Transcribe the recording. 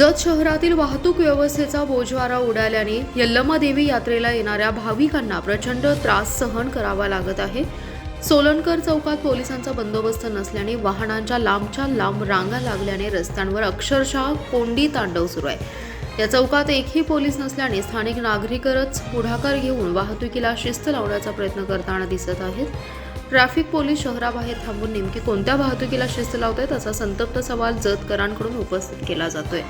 जत शहरातील वाहतूक व्यवस्थेचा बोजवारा उडाल्याने यल्लमा देवी यात्रेला येणाऱ्या भाविकांना प्रचंड त्रास सहन करावा लागत आहे. सोलनकर चौकात पोलिसांचा बंदोबस्त नसल्याने वाहनांच्या लांबच्या लांब रांगा लागल्याने रस्त्यांवर अक्षरशः कोंडी तांडव सुरू आहे. या चौकात एकही पोलीस नसल्याने स्थानिक नागरिकच पुढाकार घेऊन वाहतुकीला शिस्त लावण्याचा प्रयत्न करताना दिसत आहेत. ट्रॅफिक पोलीस शहराबाहेर थांबून नेमकी कोणत्या वाहतुकीला शिस्त लावत आहेत असा संतप्त सवाल जतकरांकडून उपस्थित केला जातोय.